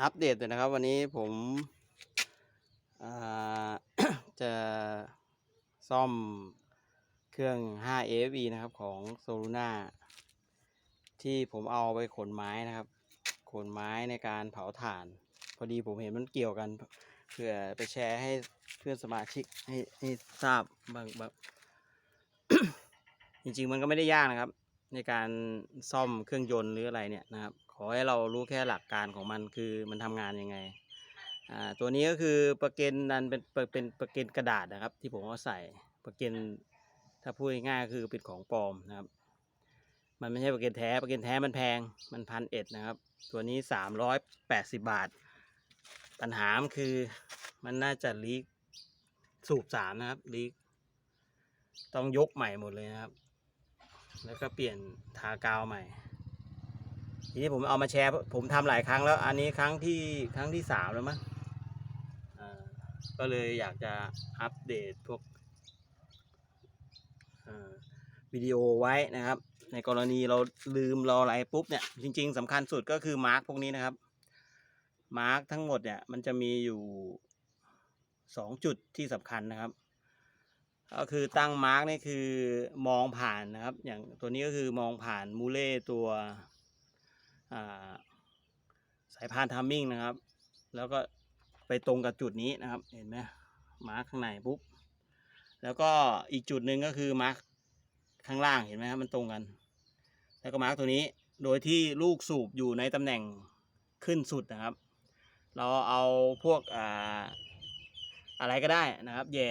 อัปเดตเลยนะครับ วันนี้ผมจะซ่อมเครื่อง 5 AFE นะครับของ s o l u n a ที่ผมเอาไปขนไม้นะครับ ขนไม้ในการเผาถ่าน พอดีผมเห็นมันเกี่ยวกันเพื่อไปแชร์ให้เพื่อนสมาชิกให้ให้ทราบบางบางจริงๆ มันก็ไม่ได้ยากนะครับ ในการซ่อมเครื่องยนต์หรืออะไรเนี่ยนะครับ ขอให้เรารู้แค่หลักการของมันคือมันทำงานยังไงอ่าตัวนี้ก็คือประเก็นนันเป็นเป็นเป็นประเก็นกระดาษนะครับ ที่ผมเอาใส่ประเก็นถ้าพูดง่ายก็คือเป็นของปลอมนะครับ มันไม่ใช่ประเก็นแท้ประเก็นแท้มันแพงมันพันเอ็ดนะครับ ตัวนี้สามร้อยแปดสิบบาท ปัญหามคือมันน่าจะลีกสูบสารนะครับลีกต้องยกใหม่หมดเลยนะครับ แล้วก็เปลี่ยนทากาวใหม่ ทีนี้ผมเอามาแชร์ ผมทำหลายครั้งแล้ว อันนี้ครั้งที่ครั้งที่สามแล้วมั้งก็เลยอยากจะอัปเดตพวกวิดีโอไว้นะครับ ในกรณีเราลืมราอะไรปุ๊บเนี่ย จริง ๆสำคัญสุดก็คือมาร์กพวกนี้นะครับ มาร์กทั้งหมดเนี่ย มันจะมีอยู่สองจุดที่สำคัญนะครับ ก็คือตั้งมาร์กนี่คือมองผ่านนะครับ อย่างตัวนี้ก็คือมองผ่านมูเล่ตัวสายพานทัมมิ่งนะครับ แล้วก็ไปตรงกับจุดนี้นะครับ เห็นไหมมาร์กข้างในปุ๊บ แล้วก็อีกจุดหนึ่งก็คือมาร์กข้างล่างเห็นไหมครับมันตรงกัน แล้วก็มาร์กตัวนี้ โดยที่ลูกสูบอยู่ในตำแหน่งขึ้นสุดนะครับ เราเอาพวกออะไรก็ได้นะครับ แย่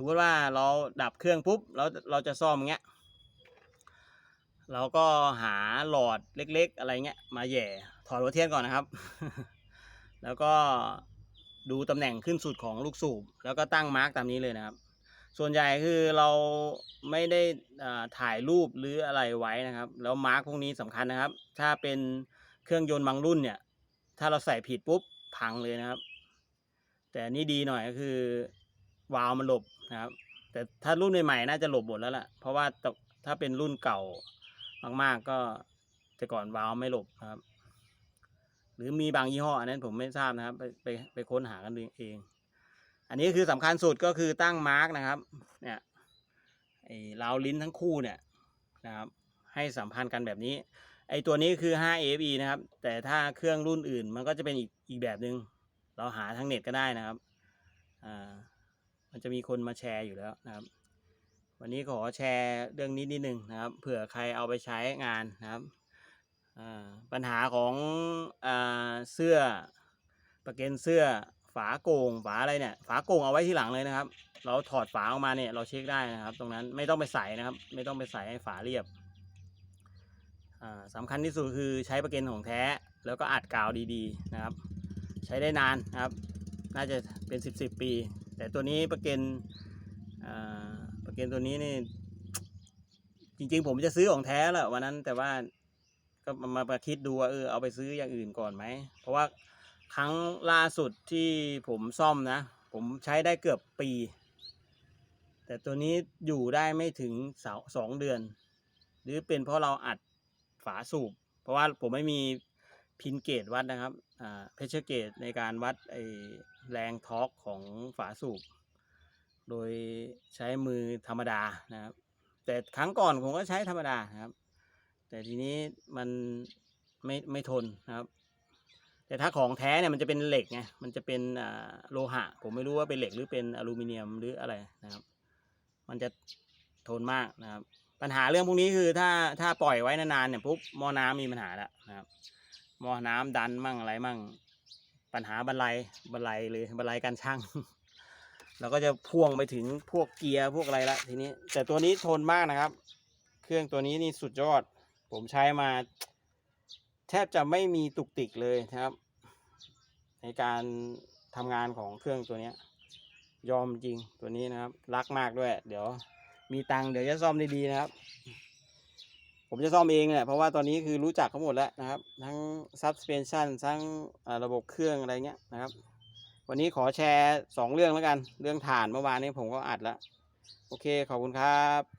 สมมติว่าเราดับเครื่องปุ๊บเราเราจะซ่อมอย่างเงี้ย เราก็หาหลอดเล็กๆ อะไรเงี้ยมาแย่ถอดหัวเทียนก่อนนะครับ แล้วก็ดูตำแหน่งขึ้นสุดของลูกสูบ แล้วก็ตั้งมาร์กตามนี้เลยนะครับ ส่วนใหญ่คือเราไม่ได้ถ่ายรูปหรืออะไรไว้นะครับ แล้วมาร์กพวกนี้สำคัญนะครับ ถ้าเป็นเครื่องยนต์บางรุ่นเนี่ย ถ้าเราใส่ผิดปุ๊บพังเลยนะครับ แต่นี่ดีหน่อยก็คือ วาล์วมันหลบนะครับ แต่ถ้ารุ่นใหม่ๆน่าจะหลบหมดแล้วล่ะ เพราะว่าถ้าเป็นรุ่นเก่ามากๆก็แต่ก่อนวาล์วไม่หลบครับ หรือมีบางยี่ห้ออันนั้นผมไม่ทราบนะครับ ไปไปไปค้นหากันเอง อันนี้คือสำคัญสุดก็คือตั้งมาร์กนะครับ เนี่ยไอ้ราวลิ้นทั้งคู่เนี่ยนะครับ ให้สัมพันธ์กันแบบนี้ ไอ้ตัวนี้คือ 5 AFE นะครับ แต่ถ้าเครื่องรุ่นอื่นมันก็จะเป็นอีกอีกแบบหนึง่งเราหาทางเน็ตก็ได้นะครับ อ่า มันจะมีคนมาแชร์อยู่แล้วนะครับ วันนี้ขอแชร์เรื่องนี้นิดนึงนะครับ เผื่อใครเอาไปใช้งานนะครับปัญหาของอเสื้อประเก็นเสื้อฝาโก่งฝาอะไรเนี่ยฝาโก่งเอาไว้ที่หลังเลยนะครับ เราถอดฝาออกมาเนี่ยเราเช็คได้นะครับ ตรงนั้นไม่ต้องไปใส่นะครับ ไม่ต้องไปใส่ให้ฝาเรียบอ่าสำคัญที่สุดคือใช้ประเก็นของแท้ แล้วก็อัดกาวดีๆนะครับ ใช้ได้นานนะครับ น่าจะเป็นสิบสิบปี แต่ตัวนี้ประเก็นประเก็นตัวนี้นี่ จริง ๆ ผมจะซื้อของแท้แหละวันนั้น แต่ว่าก็มามาคิดดูว่าเออเอาไปซื้ออย่างอื่นก่อนไหม เพราะว่าครั้งล่าสุดที่ผมซ่อมนะ ผมใช้ได้เกือบปี แต่ตัวนี้อยู่ได้ไม่ถึงสองเดือน หรือเป็นเพราะเราอัดฝาสูบ เพราะว่าผมไม่มี พินเกจวัดนะครับอ่าเพชรเกจในการวัดไอแรงทอร์กของฝาสูบ โดยใช้มือธรรมดานะครับ แต่ครั้งก่อนผมก็ใช้ธรรมดานะครับ แต่ทีนี้มันไม่ไม่ทนนะครับ แต่ถ้าของแท้เนี่ยมันจะเป็นเหล็กไง มันจะเป็นอ่าโลหะ ผมไม่รู้ว่าเป็นเหล็กหรือเป็นอลูมิเนียมหรืออะไรนะครับ มันจะทนมากนะครับ ปัญหาเรื่องพวกนี้คือถ้าถ้าปล่อยไว้นานๆเนี่ยปุ๊บมอน้ำมีปัญหาแล้วนะครับ หม้อน้ำดันมั่งอะไรมั่ง ปัญหาบันไลบันไลเลยบันไลการช่างเราก็จะพ่วงไปถึงพวกเกียร์พวกอะไรละทีนี้ แต่ตัวนี้ทนมากนะครับ เครื่องตัวนี้นี่สุดยอด ผมใช้มา แทบจะไม่มีตุกติกเลยนะครับ ในการทำงานของเครื่องตัวเนี้ยอมจริงตัวนี้นะครับ รักมากด้วย เดี๋ยวมีตังเดี๋ยวจะซ่อมดีๆนะครับ ผมจะซ่อมเองแหละเพราะว่าตอนนี้คือรู้จักเขาหมดแล้วนะครับ ทั้งซับสเปนชั่นทั้งระบบเครื่องอะไรเงี้ยนะครับ วันนี้ขอแชร์สองเรื่องแล้วกัน เรื่องฐานเมื่อวานนี้ผมก็อัดแล้ว โอเค ขอบคุณครับ